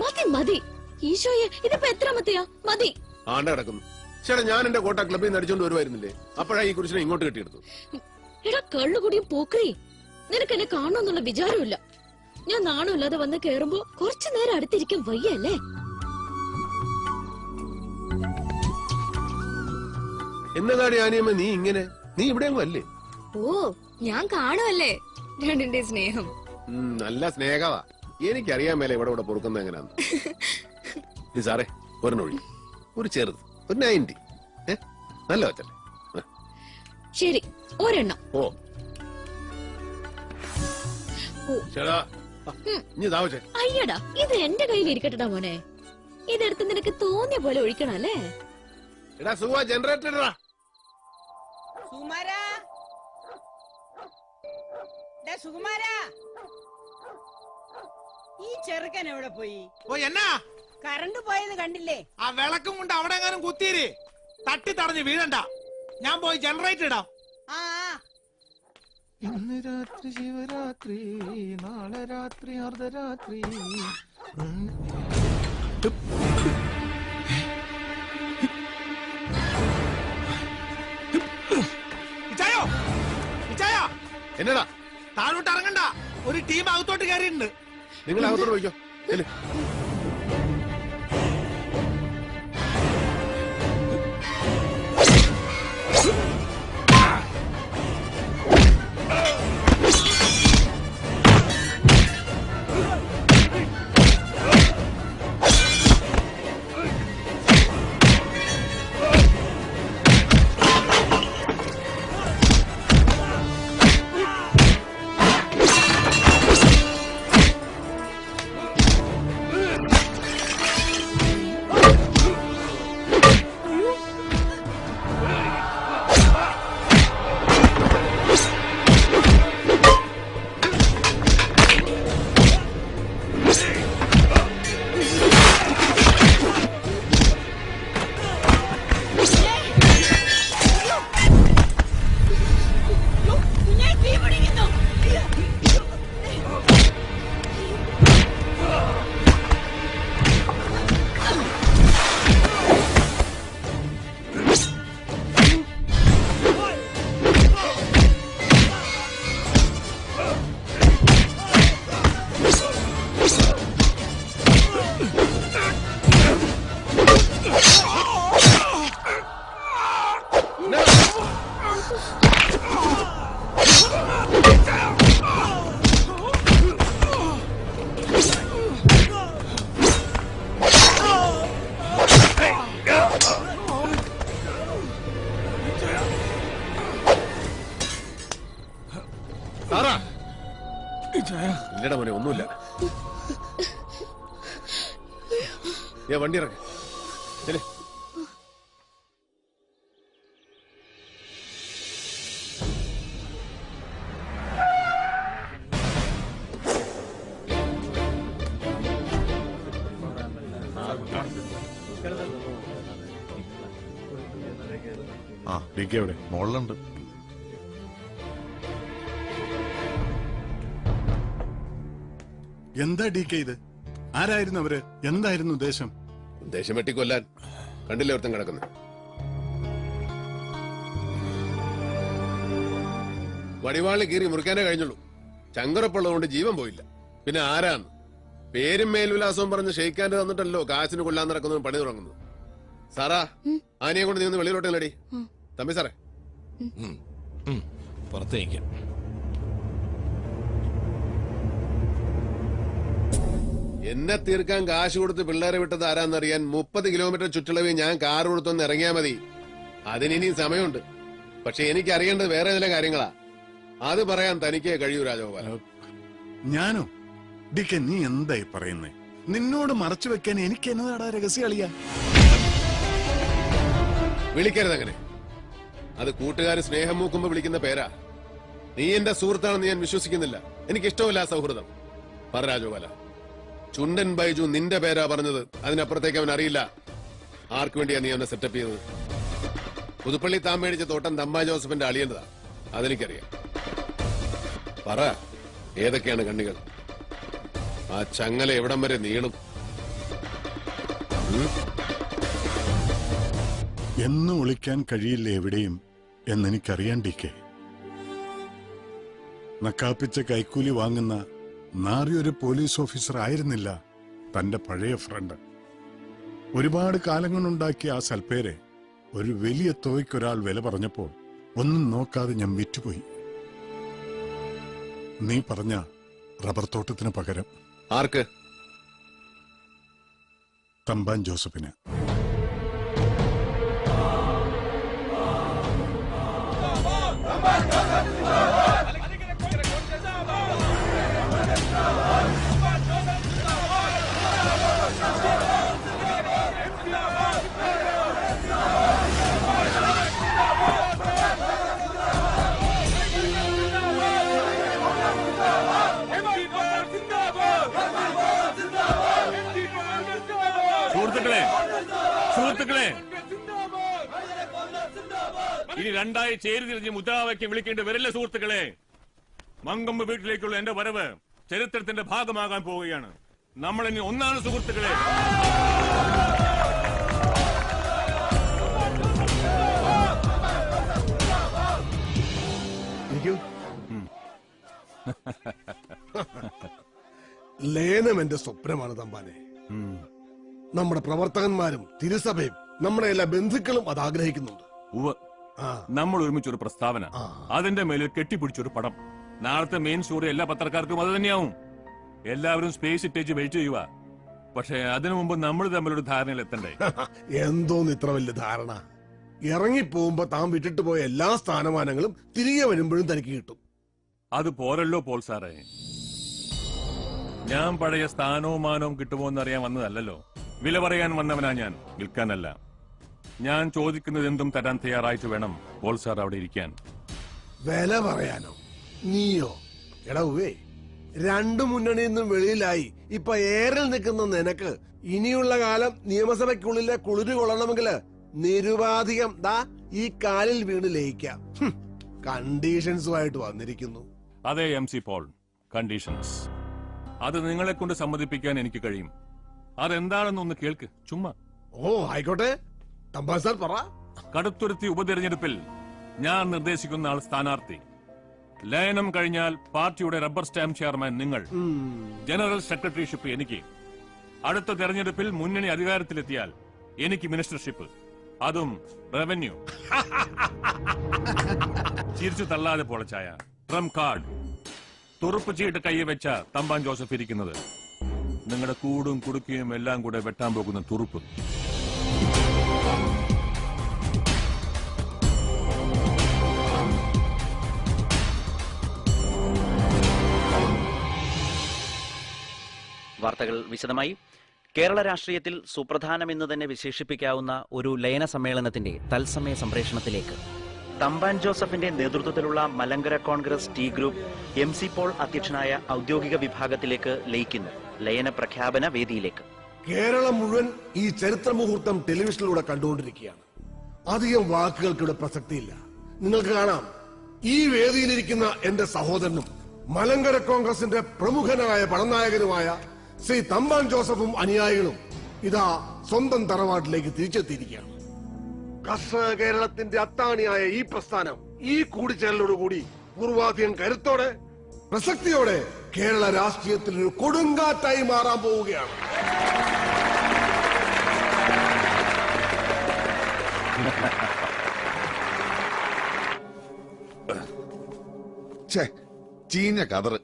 മതി മതി. ഈശോയെ ഇതിപ്പോ എത്രാമത്തെയാ മതി. ആണ്ട കിടക്കുന്നു. ചേട്ടാ ഞാൻ എന്റെ കോട്ട ക്ലബ്ബിൽ നിന്ന് അടിച്ചോണ്ട് വരുമായിരുന്നില്ലേ അപ്പോഴാ ഈ കുരിശിനെ ഇങ്ങോട്ട് കെട്ടിയെടുത്തു എടാ കള്ളുകൂടിയും പോക്കറി നിനക്ക് എന്നെ കാണുമെന്നുള്ള വിചാരമില്ല ഞാൻ നാണമില്ലാതെ വന്ന് കേറുമ്പോ കുറച്ചു നേരം അടുത്തിരിക്കാൻ വയ്യല്ലേ? എന്നതാടി ആനിയമ്മ നീ ഇങ്ങനെ? നീ ഇവിടെ അല്ലേ? ഓ ഞാൻ കാണുമല്ലേ രണ്ടിന്റെ സ്നേഹം. ഉം, നല്ല സ്നേഹവാ. എനിക്കറിയാൻ മേലെ ഇവിടെ ഇവിടെ പൊറുക്കുന്ന എങ്ങനെയാന്ന്. സാറേ ഒരു ഒരെണ്ണൊഴി ഒരു ചെറുത് ഒരു നയന്റി. നല്ല വച്ചല്ലേ ശരി ഒരെണ്ണം. ഓ. അയ്യടാ ഇത് എന്റെ കയ്യിൽ ഇരിക്കട്ടെടാ മോനെ. ഇതെടുത്ത് നിനക്ക് തോന്നിയ പോലെ ഒഴിക്കണം അല്ലേ? എടാ സുവ ജനറേറ്റർ ഇടാ. സുകുമാരാ. സുകുമാരാ. ഈ ചെറുക്കൻ എവിടെ പോയി? ഓ എന്നാ? കറണ്ട് പോയത് കണ്ടില്ലേ? ആ വിളക്കും കൊണ്ട് അവിടെ എങ്ങാനും കുത്തിയിര്. തട്ടി തടഞ്ഞ് വീഴണ്ട. ഞാൻ പോയി ജനറേറ്റർ ഇടാം. ആ ആ. ഇന്ന് രാത്രി ശിവരാത്രി നാളെ രാത്രി അർദ്ധരാത്രി. ഇച്ചായോ? ഇച്ചായ? എന്നടാ? താഴോട്ട് ഇറങ്ങണ്ട. ഒരു ടീം അകത്തോട്ട് കയറിയിട്ടുണ്ട്. നിങ്ങൾ അകത്തോട്ട് പോയിക്കോ. ഇല്ലടാ മോനെ ഒന്നുമില്ല. ഏ വണ്ടി ഇറങ്ങ ചെല്ലേ ആ ഡി കെ എവിടെ? മുകളിലുണ്ട് എന്താ ഡി കെ ഇത്? ആരായിരുന്നു അവർ? എന്തായിരുന്നു ഉദ്ദേശം? ഉദ്ദേശം വെട്ടിക്കൊല്ലാൻ. കണ്ടില്ലേ ഒരുത്തം കിടക്കുന്നു? വടിവാളി കീറി മുറിക്കാനേ കഴിഞ്ഞുള്ളൂ. ചങ്കറപ്പുള്ളതുകൊണ്ട് ജീവൻ പോയില്ല. പിന്നെ ആരാണ് പേരും മേൽവിലാസവും പറഞ്ഞ് ഷെയ്ക്കാന്റെ തന്നിട്ടല്ലോ കാശിന് കൊല്ലാൻ നടക്കുന്നതും പണി തുടങ്ങുന്നു സാറാ ആനയെ കൊണ്ട് നീ ഒന്ന് വെളിയിലോട്ടല്ലടി തമ്പി സാറേ. പുറത്തേക്ക്. എന്നെ തീർക്കാൻ കാശ് കൊടുത്ത് പിള്ളേരെ വിട്ടത് ആരാന്നറിയാൻ മുപ്പത് കിലോമീറ്റർ ചുറ്റളവിൽ ഞാൻ കാർ കൊടുത്തൊന്ന് ഇറങ്ങിയാ മതി. അതിനിനിയും സമയമുണ്ട്. പക്ഷെ എനിക്ക് അറിയേണ്ടത് വേറെ ചില കാര്യങ്ങളാ. അത് പറയാൻ തനിക്കേ കഴിയൂ രാജഗോപാല ഞാനോ? ഡിക്കെ നീ എന്തായി പറയുന്നേ? നിന്നോട് മറച്ചു വെക്കാൻ എനിക്ക് എന്നതാടാ രഹസ്യ കളിയാ വിളിക്കരുത് അങ്ങനെ. അത് കൂട്ടുകാർ സ്നേഹം മൂക്കുമ്പോ വിളിക്കുന്ന പേരാ. നീ എന്റെ സുഹൃത്താണെന്ന് ഞാൻ വിശ്വസിക്കുന്നില്ല. എനിക്ക് ഇഷ്ടമില്ല സൗഹൃദം. പറ രാജഗോപാല. ചുണ്ടൻ ബൈജു നിന്റെ പേരാ പറഞ്ഞത്. അതിനപ്പുറത്തേക്ക് അവൻ അറിയില്ല. ആർക്കു വേണ്ടിയാ നീ അവനെ സെറ്റപ്പ് ചെയ്തത്? പുതുപ്പള്ളി താൻ മേടിച്ച തോട്ടം തമ്മ ജോസഫിന്റെ അളിയേണ്ടതാ അതെനിക്കറിയാം. പറ ഏതൊക്കെയാണ് കണ്ണികൾ? ആ ചങ്ങല എവിടം വരെ നീളും? എന്ന് ഒളിക്കാൻ കഴിയില്ല എവിടെയും എന്നെനിക്കറിയാണ്ടിക്കെ നക്കാപ്പിച്ച കൈക്കൂലി വാങ്ങുന്ന നാറിയൊരു പോലീസ് ഓഫീസർ ആയിരുന്നില്ല തന്റെ പഴയ ഫ്രണ്ട്. ഒരുപാട് കാലങ്ങളുണ്ടാക്കിയ ആ സൽപ്പേരെ ഒരു വലിയ തുകയ്ക്കൊരാൾ വില പറഞ്ഞപ്പോൾ ഒന്നും നോക്കാതെ ഞാൻ വിറ്റുപോയി. നീ പറഞ്ഞ റബ്ബർ തോട്ടത്തിന് പകരം ആർക്ക്? തമ്പാൻ ജോസഫിന്. വിളിക്കേണ്ടി വരില്ല സുഹൃത്തുക്കളെ മങ്കമ്പ് വീട്ടിലേക്കുള്ള എന്റെ വരവ് ചരിത്രത്തിന്റെ ഭാഗമാകാൻ പോവുകയാണ്. നമ്മൾ ഇനി ഒന്നാണ് സുഹൃത്തുക്കളെ. ലേനം എന്റെ സ്വപ്നമാണ് തമ്പാനെ. നമ്മുടെ പ്രവർത്തകന്മാരും തിരുസഭയും നമ്മുടെ എല്ലാ ബന്ധുക്കളും അത് ആഗ്രഹിക്കുന്നുണ്ട്. നമ്മൾ ഒരുമിച്ചൊരു പ്രസ്താവന. അതിന്റെ മേലിൽ കെട്ടിപ്പിടിച്ചൊരു പടം. നാളത്തെ മെയിൻ സ്റ്റോറി എല്ലാ പത്രക്കാർക്കും അത് തന്നെയാവും. എല്ലാവരും സ്പേസ് ഇട്ടേച്ച് വെയിറ്റ് ചെയ്യുക. പക്ഷെ അതിനു മുമ്പ് നമ്മൾ തമ്മിലൊരു ധാരണയിൽ എത്തണ്ടേ? എന്തോന്ന് ഇത്ര വലിയ ധാരണ? ഇറങ്ങി ഇറങ്ങിപ്പോകുമ്പോ താൻ വിട്ടിട്ട് പോയ എല്ലാ സ്ഥാനമാനങ്ങളും തിരികെ വരുമ്പോഴും തനിക്ക് കിട്ടും. അത് പോരല്ലോ പോൾ സാറേ. ഞാൻ പഴയ സ്ഥാനവും മാനവും കിട്ടുമോ എന്നറിയാൻ വന്നതല്ലല്ലോ. വില പറയാൻ വന്നവനാ ഞാൻ. വിൽക്കാനല്ല. ഞാൻ ചോദിക്കുന്നത് എന്തും തരാൻ തയ്യാറായിട്ട് വേണം. പോൾ സാർ അവിടെ ഇരിക്കാൻ. വില പറയാനോ? നീയോ? എടവേ രണ്ടു മുന്നണിയിൽ നിന്നും വെളിയിലായി. ഇപ്പൊ ഏറിൽ നിൽക്കുന്ന നിനക്ക് ഇനിയുള്ള കാലം നിയമസഭയ്ക്കുള്ളിലെ കുളിര് കൊള്ളണമെങ്കിൽ നിരുപാധികം ദാ ഈ കാലിൽ വീണ് ലയിക്കാം. കണ്ടീഷൻസുമായിട്ട് വന്നിരിക്കുന്നു. അതെ എം സി പോൾ കണ്ടീഷൻസ്. അത് നിങ്ങളെ കൊണ്ട് സമ്മതിപ്പിക്കാൻ എനിക്ക് കഴിയും. അതെന്താണെന്നൊന്ന് കേൾക്ക് ചുമ്മാ. ഓ ആയിക്കോട്ടെ. പറ. കടുത്തുരുത്തി ഉപതെരഞ്ഞെടുപ്പിൽ ഞാൻ നിർദ്ദേശിക്കുന്ന ആൾ സ്ഥാനാർത്ഥി. ലയനം കഴിഞ്ഞാൽ പാർട്ടിയുടെ റബ്ബർ സ്റ്റാമ്പ് ചെയർമാൻ നിങ്ങൾ. ജനറൽ സെക്രട്ടറിഷിപ്പ് എനിക്ക്. അടുത്ത തെരഞ്ഞെടുപ്പിൽ മുന്നണി അധികാരത്തിലെത്തിയാൽ എനിക്ക് മിനിസ്റ്റർഷിപ്പ്. അതും റവന്യൂ. ചിരിച്ചു തള്ളാതെ പൊളച്ചായ ട്രം കാർഡ്. തുറുപ്പ് ചീട്ട് കൈ വെച്ച തമ്പാൻ ജോസഫ് ഇരിക്കുന്നത്. നിങ്ങളുടെ കൂടും കുടുക്കിയും എല്ലാം കൂടെ വെട്ടാൻ പോകുന്ന തുറുപ്പ്. വാർത്തകൾ വിശദമായി. കേരള രാഷ്ട്രീയത്തിൽ സുപ്രധാനമെന്ന് തന്നെ വിശേഷിപ്പിക്കാവുന്ന ഒരു ലയന സമ്മേളനത്തിന്റെ തത്സമയ സംപ്രേഷണത്തിലേക്ക്. തമ്പാൻ ജോസഫിന്റെ നേതൃത്വത്തിലുള്ള Malankara Congress T group M C Paul അധ്യക്ഷനായ ഔദ്യോഗിക വിഭാഗത്തിലേക്ക് ലയിക്കുന്നു. ലയന പ്രഖ്യാപന വേദിയിലേക്ക്. കേരളം മുഴുവൻ ഈ ചരിത്ര മുഹൂർത്തം ടെലിവിഷനിലൂടെ കണ്ടുകൊണ്ടിരിക്കുകയാണ്. അധികം വാക്കുകൾക്ക് ഇവിടെ പ്രസക്തിയില്ല. നിങ്ങൾക്ക് കാണാം ഈ വേദിയിലിരിക്കുന്ന എന്റെ സഹോദരനും മലങ്കര കോൺഗ്രസിന്റെ പ്രമുഖനായ പടനായകനുമായ ശ്രീ തമ്പാൻ ജോസഫും അനുയായികളും ഇതാ സ്വന്തം തറവാട്ടിലേക്ക് തിരിച്ചെത്തിയിരിക്കുകയാണ്. കർഷക കേരളത്തിന്റെ അത്താണിയായ ഈ പ്രസ്ഥാനം ഈ കൂടിച്ചേരലോടുകൂടി പൂർവാധികം കരുത്തോടെ പ്രസക്തിയോടെ കേരള രാഷ്ട്രീയത്തിൽ ഒരു കൊടുങ്കാറ്റായി മാറാൻ പോവുകയാണ്. ചീഞ്ഞ കതറ്.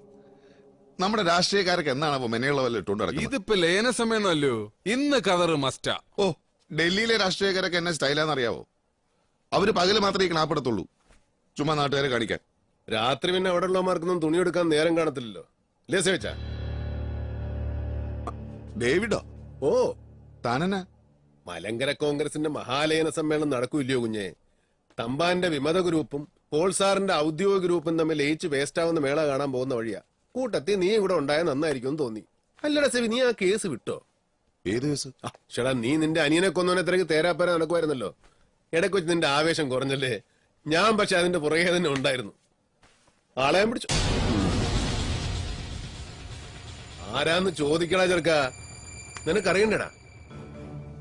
നമ്മുടെ രാഷ്ട്രീയക്കാരൊക്കെ എന്താണ് അപ്പൊ മെനയുള്ള വല്ല ഇട്ടുകൊണ്ട് നടക്കുന്നത്? ഇതിപ്പോ ലേന സമയമല്ലോ ഇന്ന് കതറ് മസ്റ്റാ ഓ ഡൽഹിയിലെ രാഷ്ട്രീയക്കാരൊക്കെ എന്നെ സ്റ്റൈലാന്ന് അറിയാവോ അവർ പകൽ മാത്രമേ ഈ ക്ലാപ്പെടുത്തുള്ളൂ ചുമ്മാ നാട്ടുകാരെ കാണിക്കാൻ. രാത്രി പിന്നെ അവിടെ ഉള്ളമാർക്കൊന്നും തുണിയെടുക്കാൻ നേരം കാണത്തില്ലല്ലോ. ഇല്ലേ വെച്ചാ ഡേവിഡോ? ഓ. താനെന്നാ മലങ്കര കോൺഗ്രസിന്റെ മഹാലയന സമ്മേളനം നടക്കൂല്ലയോ കുഞ്ഞെ? തമ്പാന്റെ വിമത ഗ്രൂപ്പും പോൾസാറിന്റെ ഔദ്യോഗിക ഗ്രൂപ്പും തമ്മിൽ ലയിച്ച് വേസ്റ്റ് ആവുന്ന മേള കാണാൻ പോകുന്ന വഴിയാ. കൂട്ടത്തിൽ നീ ഇവിടെ ഉണ്ടായ നന്നായിരിക്കും തോന്നി. അല്ലടാ സെവി നീ ആ കേസ് വിട്ടോ? ഏത് കേസ്? ചേടാ നീ നിന്റെ അനിയനെ കൊന്നവനെ തിരക്ക് തേരാപ്പര നടക്കുമായിരുന്നല്ലോ. ഇടയ്ക്ക് വെച്ച് നിന്റെ ആവേശം കുറഞ്ഞല്ലേ? ഞാൻ പക്ഷെ അതിന്റെ പുറകെ തന്നെ ഉണ്ടായിരുന്നു. ആളെ പിടിച്ചു. ആരാന്ന് ചോദിക്കടാ ചെറുക്ക. നിനക്കറിയണ്ടടാ?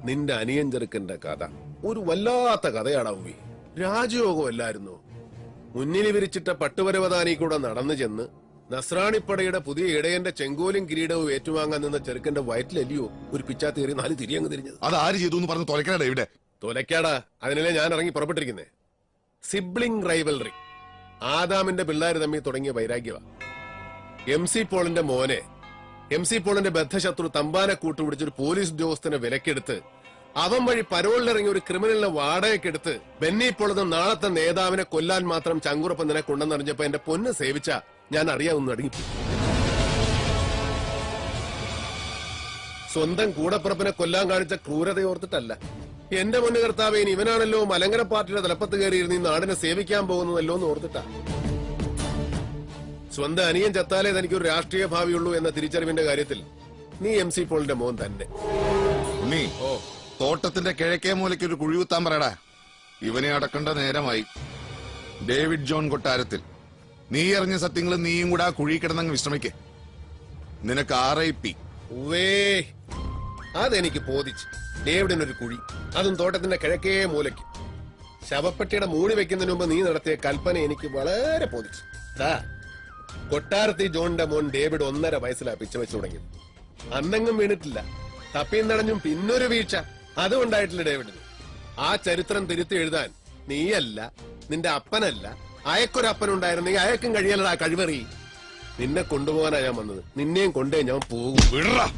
നിന്റെ അനിയൻ ചെറുക്കന്റെ കഥ. ഒരു വല്ലാത്ത കഥയാടാ ഉവി രാജയോഗം അല്ലായിരുന്നു? മുന്നിൽ വിരിച്ചിട്ട പട്ടുപരവതാനി കൂടെ നടന്നു ചെന്ന് നസ്രാണിപ്പടയുടെ പുതിയ ഇടയന്റെ ചെങ്കോലും കിരീടവും ഏറ്റുവാങ്ങാൻ നിന്ന ചെറുക്കന്റെ വയറ്റിലല്ലയോ ഒരു പിച്ചാത്തേറി നാല് തിരിയങ്ങ് തിരിഞ്ഞത്. അത് ആര് ചെയ്തു എന്ന് പറഞ്ഞ് തൊലക്കാടാ ഇവിടെ? തൊലക്കാടാ അതിനല്ലേ ഞാൻ ഇറങ്ങി പുറപ്പെട്ടിരിക്കുന്നേ. Sibling rivalry. ആദാമിന്റെ പിള്ളേർ തമ്മിൽ തുടങ്ങിയ വൈരാഗ്യവ. എം സി പോളിന്റെ മോനെ എം സി പോളിന്റെ ബദ്ധശത്രു തമ്പാനെ കൂട്ടുപിടിച്ചൊരു പോലീസ് ഉദ്യോഗസ്ഥനെ വിലക്കെടുത്ത് അവൻ വഴി പരോളിലിറങ്ങിയ ഒരു ക്രിമിനലിനെ വാടകയ്ക്കെടുത്ത് ബെന്നി പോളെന്ന നാളത്തെ നേതാവിനെ കൊല്ലാൻ മാത്രം ചങ്കുറപ്പം നിന്നെ കൊണ്ടെന്നറിഞ്ഞപ്പോ എന്റെ പൊന്ന് സേവിച്ച ഞാൻ അറിയാവുന്ന അടങ്ങി സ്വന്തം കൂടപ്പുറപ്പിനെ കൊല്ലാൻ കാണിച്ച ക്രൂരത ഓർത്തിട്ടല്ല. എന്റെ മുന്നു കർത്താവ് ഇവനാണല്ലോ മലങ്കര പാർട്ടിയുടെ തലപ്പത്ത് കയറിയിരുന്ന് ഈ നാടിനെ സേവിക്കാൻ പോകുന്നതല്ലോ എന്ന് ഓർത്തിട്ടാ. സ്വന്തം അനിയൻ ചത്താലേ തനിക്കൊരു രാഷ്ട്രീയ ഭാവിയുള്ളൂ എന്ന തിരിച്ചറിവിന്റെ കാര്യത്തിൽ നീ എം സി പോളിന്റെ മോൻ തന്നെ. ഉണ്ണി ഓ. തോട്ടത്തിന്റെ കിഴക്കേ മൂലയ്ക്ക് ഒരു കുഴി കുത്താൻ പറയടാ. ഇവനെ അടക്കേണ്ട നേരമായി. ഡേവിഡ് ജോൺ കൊട്ടാരത്തിൽ. നീ അറിഞ്ഞ സത്യങ്ങൾ നീയും കൂടെ ആ കുഴി കിടന്നങ്ങ് വിശ്രമിക്കേ. നിനക്ക് ആർ ഐ പി. അതെനിക്ക് ബോധിച്ചു. ഡേവിഡിനൊരു കുഴി. അതും തോട്ടത്തിന്റെ കിഴക്കേ മൂലയ്ക്ക്. ശവപ്പെട്ടിയുടെ മൂടി വെക്കുന്നതിന് മുമ്പ് നീ നടത്തിയ കൽപ്പന എനിക്ക് വളരെ ബോധിച്ചു. ദാ കൊട്ടാരത്തി ജോണിന്റെ മോൻ ഡേവിഡ് ഒന്നര വയസ്സിലാ പിച്ച വെച്ചു തുടങ്ങിയത്. അന്നെങ്ങും വീണിട്ടില്ല. തപ്പിയും നടഞ്ഞും പിന്നൊരു വീഴ്ച. അതും ഉണ്ടായിട്ടില്ല ഡേവിഡിന്. ആ ചരിത്രം തിരുത്തി എഴുതാൻ നീയല്ല നിന്റെ അപ്പനല്ല അയക്കൊരപ്പനുണ്ടായിരുന്നെങ്കിൽ അയക്കും കഴിയലടാ കഴിവറി. നിന്നെ കൊണ്ടുപോകാനാ ഞാൻ വന്നത്. നിന്നെയും കൊണ്ടേ ഞാൻ പോകും. പിടിച്ചോളാം.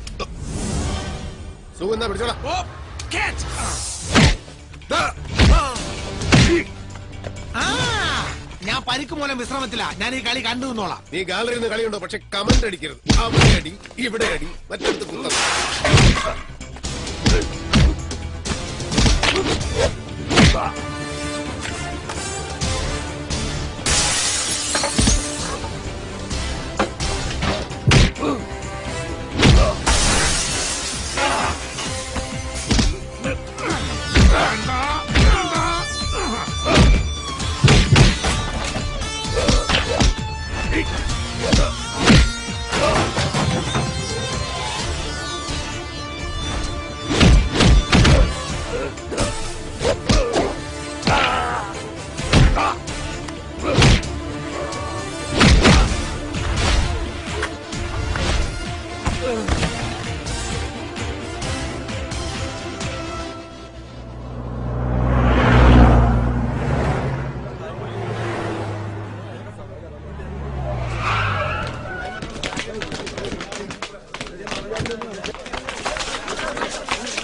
ഞാൻ പരിക്ക് മൂലം വിശ്രമത്തില. ഞാൻ ഈ കളി കണ്ടു നിന്നോളാം. നീ ഗാലറിയിൽ നിന്ന് കളിയുണ്ടോ? പക്ഷെ കമന്റ് അടിക്കരുത്. അവിടെ അടി ഇവിടെ അടി മറ്റടുത്ത് Hey!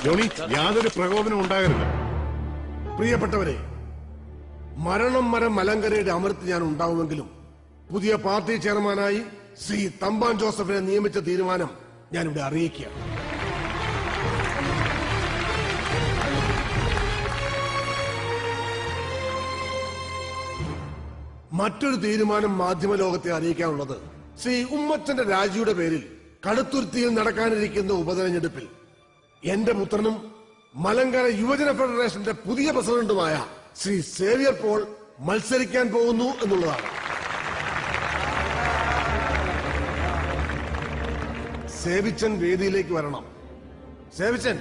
ജോണി യാതൊരു പ്രകോപനം ഉണ്ടാകരുത്. പ്രിയപ്പെട്ടവരെ മരണം മരം മലങ്കരയുടെ അമൃത് ഞാൻ ഉണ്ടാവുമെങ്കിലും പുതിയ പാർട്ടി ചെയർമാനായി ശ്രീ തമ്പാൻ ജോസഫിനെ നിയമിച്ച തീരുമാനം ഞാൻ ഇവിടെ അറിയിക്കുകയാണ്. മറ്റൊരു തീരുമാനം മാധ്യമ ലോകത്തെ അറിയിക്കാനുള്ളത് ശ്രീ ഉമ്മച്ചന്റെ രാജിയുടെ പേരിൽ കടുത്തുരുത്തിയിൽ നടക്കാനിരിക്കുന്ന ഉപതെരഞ്ഞെടുപ്പിൽ എന്റെ പുത്രനും മലങ്കര യുവജന ഫെഡറേഷന്റെ പുതിയ പ്രസിഡന്റുമായ ശ്രീ സേവിയർ പോൾ മത്സരിക്കാൻ പോകുന്നു എന്നുള്ളതാണ്. സേവിച്ചൻ വേദിയിലേക്ക് വരണം. സേവിച്ചൻ.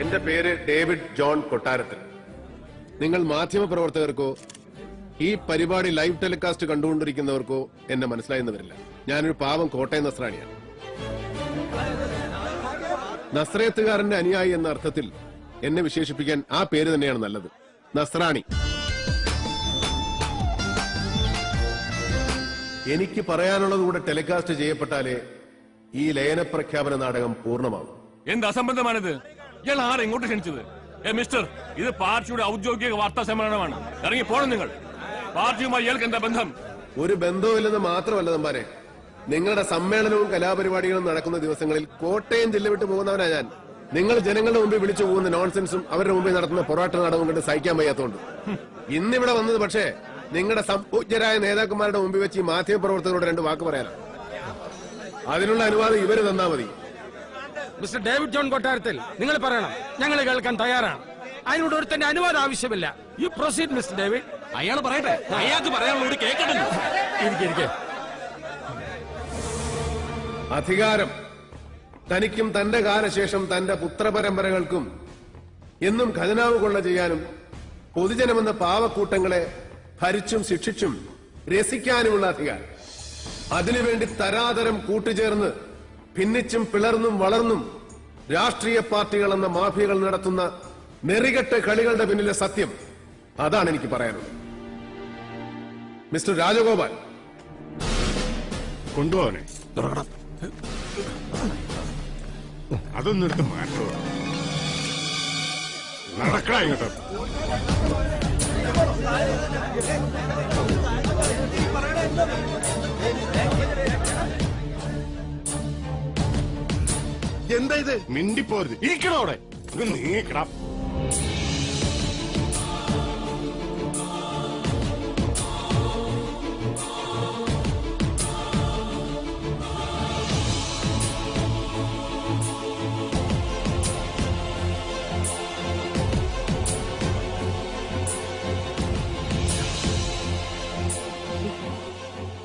എന്റെ പേര് ഡേവിഡ് ജോൺ കൊട്ടാരത്തിൽ. നിങ്ങൾ മാധ്യമപ്രവർത്തകർക്കോ ഈ പരിപാടി ലൈവ് ടെലികാസ്റ്റ് കണ്ടുകൊണ്ടിരിക്കുന്നവർക്കോ എന്നെ മനസ്സിലായെന്ന് വരില്ല. ഞാനൊരു പാവം കോട്ടയം നസ്രാണിയാണ്. നസ്രയത്തുകാരന്റെ അനുയായി എന്ന അർത്ഥത്തിൽ എന്നെ വിശേഷിപ്പിക്കാൻ ആ പേര് തന്നെയാണ് നല്ലത്. നസ്രാണി. എനിക്ക് പറയാനുള്ളത് കൂടെ ടെലികാസ്റ്റ് ചെയ്യപ്പെട്ടാലേ ഈ ലയന പ്രഖ്യാപന നാടകം പൂർണമാകും എന്ത് അസംബന്ധമാണിത്? ഇയാൾ ആരെങ്ങോട്ട് ക്ഷണിച്ചത്? മിസ്റ്റർ ഇത് പാർട്ടിയുടെ ഔദ്യോഗിക വാർത്താ സമ്മേളനമാണ്. ഇറങ്ങി പോണം നിങ്ങൾ. പാർട്ടിയുമായി ഇയാൾക്ക് എന്താ ബന്ധം. ഒരു ബന്ധവുമില്ലെന്ന് മാത്രമല്ല തമ്പാനെ. നിങ്ങളുടെ സമ്മേളനവും കലാപരിപാടികളും നടക്കുന്ന ദിവസങ്ങളിൽ കോട്ടയം ജില്ല വിട്ടു പോകുന്നവനാ ഞാൻ. നിങ്ങൾ ജനങ്ങളുടെ മുമ്പിൽ വിളിച്ചു പോകുന്ന നോൺസെൻസും അവരുടെ മുമ്പിൽ നടത്തുന്ന പൊറാട്ട നാടകവും കണ്ട് സഹിക്കാൻ വയ്യാത്തതുകൊണ്ട് ഇന്നിവിടെ വന്നത് പക്ഷേ നിങ്ങളുടെ സംപൂജ്യരായ നേതാക്കന്മാരുടെ മുമ്പിൽ വെച്ച് ഈ മാധ്യമപ്രവർത്തകരോട് രണ്ട് വാക്ക് പറയാനാണ് അതിനുള്ള അനുവാദം ഇവർ തന്നാ മതി. മിസ്റ്റർ ഡേവിഡ് ജോൺ കൊട്ടാരത്തിൽ നിങ്ങൾ പറയണം ഞങ്ങൾ കേൾക്കാൻ തയ്യാറാണ്. അതിനോട് ഒരുത്തന്റെ അനുവാദം ആവശ്യമില്ല. യു പ്രൊസീഡ് മിസ്റ്റർ ഡേവിഡ് അയാൾ പറയട്ടെ. അയാൾക്ക് പറയാനുള്ളത് കേൾക്കട്ടെ ഇരിക്കെ അധികാരം. തനിക്കും തന്റെ കാലശേഷം തന്റെ പുത്രപരമ്പരകൾക്കും എന്നും ഖജനാവ് കൊള്ള ചെയ്യാനും പൊതുജനമെന്ന പാവക്കൂട്ടങ്ങളെ ഭരിച്ചും ശിക്ഷിച്ചും രസിക്കാനുമുള്ള അധികാരം. അതിനുവേണ്ടി തരാതരം കൂട്ടുചേർന്ന് ഭിന്നിച്ചും പിളർന്നും വളർന്നും രാഷ്ട്രീയ പാർട്ടികൾ എന്ന മാഫിയകൾ നടത്തുന്ന നെറികെട്ട കളികളുടെ പിന്നിലെ സത്യം. അതാണ് എനിക്ക് പറയാനുള്ളത്. മിസ്റ്റർ രാജഗോപാൽ. കൊണ്ടുപോവനെ. അതൊന്നും എടുത്ത് മാറ്റുക നടക്കടാ ഇങ്ങോട്ട്. എന്താ ഇത്? മിണ്ടിപ്പോരുത്. ഇരിക്കണോടെ നീക്കടാ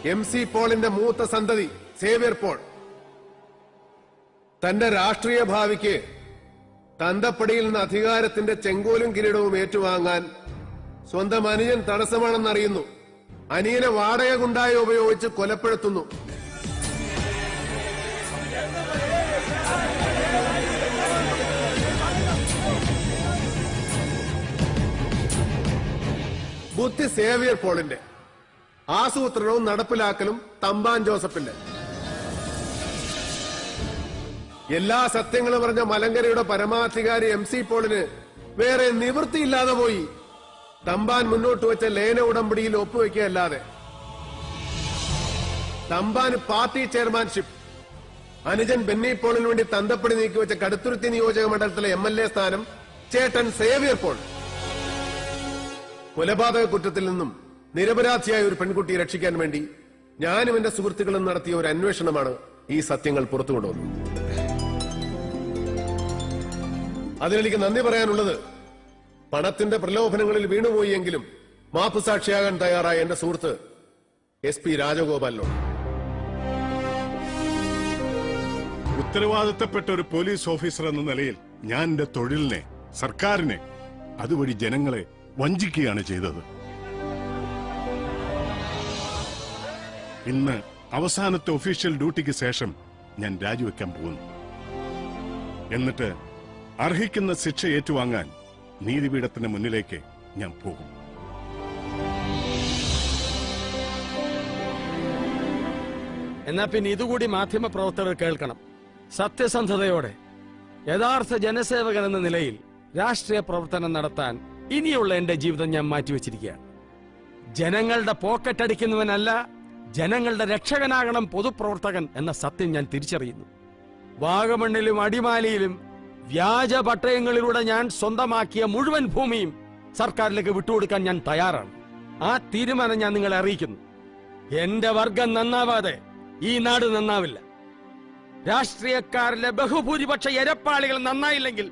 എം സി പോളിന്റെ മൂത്ത സന്തതി സേവ്യർ പോൾ. തന്റെ രാഷ്ട്രീയ ഭാവിക്ക് തന്തപ്പടിയിൽ നിന്ന് അധികാരത്തിന്റെ ചെങ്കോലും കിരീടവും ഏറ്റുവാങ്ങാൻ സ്വന്തം അനുജൻ തടസ്സമാണെന്നറിയുന്നു. അനിയനെ വാടക കുണ്ടായി ഉപയോഗിച്ച് കൊലപ്പെടുത്തുന്നു. ബുദ്ധി സേവിയർ പോളിന്റെ. ആസൂത്രണവും നടപ്പിലാക്കലും തമ്പാൻ ജോസഫിന്റെ. എല്ലാ സത്യങ്ങളും പറഞ്ഞ മലങ്കരയുടെ പരമാധികാരി എം സി പോളിന് വേറെ നിവൃത്തിയില്ലാതെ പോയി തമ്പാൻ മുന്നോട്ട് വെച്ച ലേന ഉടമ്പടിയിൽ ഒപ്പുവെക്കുകയല്ലാതെ. തമ്പാൻ പാർട്ടി ചെയർമാൻഷിപ്പ് അനുജൻ ബെന്നി പോളിന് വേണ്ടി തന്തപ്പടി നീക്കിവെച്ച കടുത്തുരുത്തി നിയോജക മണ്ഡലത്തിലെ എം എൽ എ സ്ഥാനം ചേട്ടൻ സേവിയർ പോൾ. കൊലപാതക കുറ്റത്തിൽ നിന്നും നിരപരാധിയായ ഒരു പെൺകുട്ടിയെ രക്ഷിക്കാൻ വേണ്ടി ഞാനും എന്റെ സുഹൃത്തുക്കളും നടത്തിയ ഒരു അന്വേഷണമാണ് ഈ സത്യങ്ങൾ പുറത്തു കൊണ്ടുവന്നത്. അതിനെനിക്ക് നന്ദി പറയാനുള്ളത് പണത്തിന്റെ പ്രലോഭനങ്ങളിൽ വീണുപോയി എങ്കിലും മാപ്പുസാക്ഷിയാകാൻ തയ്യാറായ എന്റെ സുഹൃത്ത് എസ് പി രാജഗോപാലിനോട്. ഉത്തരവാദിത്തപ്പെട്ട ഒരു പോലീസ് ഓഫീസർ എന്ന നിലയിൽ ഞാൻ എന്റെ തൊഴിലിനെ സർക്കാരിനെ അതുവഴി ജനങ്ങളെ വഞ്ചിക്കുകയാണ് ചെയ്തത്. ഇന്ന് അവസാനത്തെ ഒഫീഷ്യൽ ഡ്യൂട്ടിക്ക് ശേഷം ഞാൻ രാജിവെക്കാൻ പോകുന്നു. എന്നിട്ട് അർഹിക്കുന്ന ശിക്ഷ ഏറ്റുവാങ്ങാൻ നീതിപീഠത്തിന് മുന്നിലേക്ക് ഞാൻ പോകും. എന്നാ പിന്നെ ഇതുകൂടി മാധ്യമ പ്രവർത്തകർ കേൾക്കണം. സത്യസന്ധതയോടെ യഥാർത്ഥ ജനസേവകൻ എന്ന നിലയിൽ രാഷ്ട്രീയ പ്രവർത്തനം നടത്താൻ ഇനിയുള്ള എന്റെ ജീവിതം ഞാൻ മാറ്റിവെച്ചിരിക്കുകയാണ്. ജനങ്ങളുടെ പോക്കറ്റ് അടിക്കുന്നവനല്ല ജനങ്ങളുടെ രക്ഷകനാകണം പൊതുപ്രവർത്തകൻ എന്ന സത്യം ഞാൻ തിരിച്ചറിയുന്നു. വാഗമണ്ണിലും അടിമാലിയിലും വ്യാജ പട്ടയങ്ങളിലൂടെ ഞാൻ സ്വന്തമാക്കിയ മുഴുവൻ ഭൂമിയും സർക്കാരിലേക്ക് വിട്ടുകൊടുക്കാൻ ഞാൻ തയ്യാറാണ്. ആ തീരുമാനം ഞാൻ നിങ്ങളെ അറിയിക്കുന്നു. എന്റെ വർഗം നന്നാവാതെ ഈ നാട് നന്നാവില്ല. രാഷ്ട്രീയക്കാരിലെ ബഹുഭൂരിപക്ഷ എരപ്പാളികൾ നന്നായില്ലെങ്കിൽ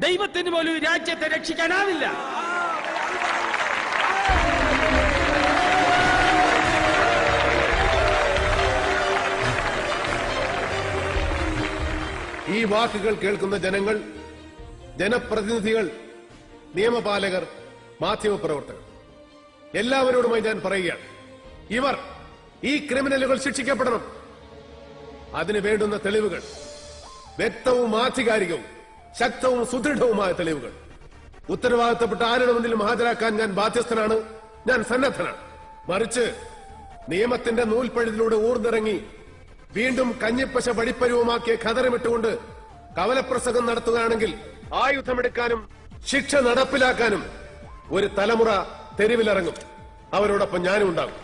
ദൈവത്തിന് പോലും രാജ്യത്തെ രക്ഷിക്കാനാവില്ല. ഈ വാക്കുകൾ കേൾക്കുന്ന ജനങ്ങൾ ജനപ്രതിനിധികൾ നിയമപാലകർ മാധ്യമപ്രവർത്തകർ എല്ലാവരോടുമായി ഞാൻ പറയുകയാണ്. ഇവർ ഈ ക്രിമിനലുകൾ ശിക്ഷിക്കപ്പെടണം. അതിന് വേണ്ടുന്ന തെളിവുകൾ വ്യക്തവും ആധികാരികവും ശക്തവും സുദൃഢവുമായ തെളിവുകൾ. ഉത്തരവാദിത്തപ്പെട്ട ആരുടെ മുന്നിൽ ഹാജരാക്കാൻ ഞാൻ ബാധ്യസ്ഥനാണ്? ഞാൻ സന്നദ്ധനാണ്. മറിച്ച് നിയമത്തിന്റെ നൂൽപ്പഴുതിലൂടെ ഊർന്നിറങ്ങി വീണ്ടും കഞ്ഞിപ്പശ വടിപ്പരുവുമാക്കിയ ഖതറമിട്ടുകൊണ്ട് കവലപ്രസംഗം നടത്തുകയാണെങ്കിൽ ആയുധമെടുക്കാനും ശിക്ഷ നടപ്പിലാക്കാനും ഒരു തലമുറ തെരുവിലിറങ്ങും. അവരോടൊപ്പം ഞാനും ഉണ്ടാകും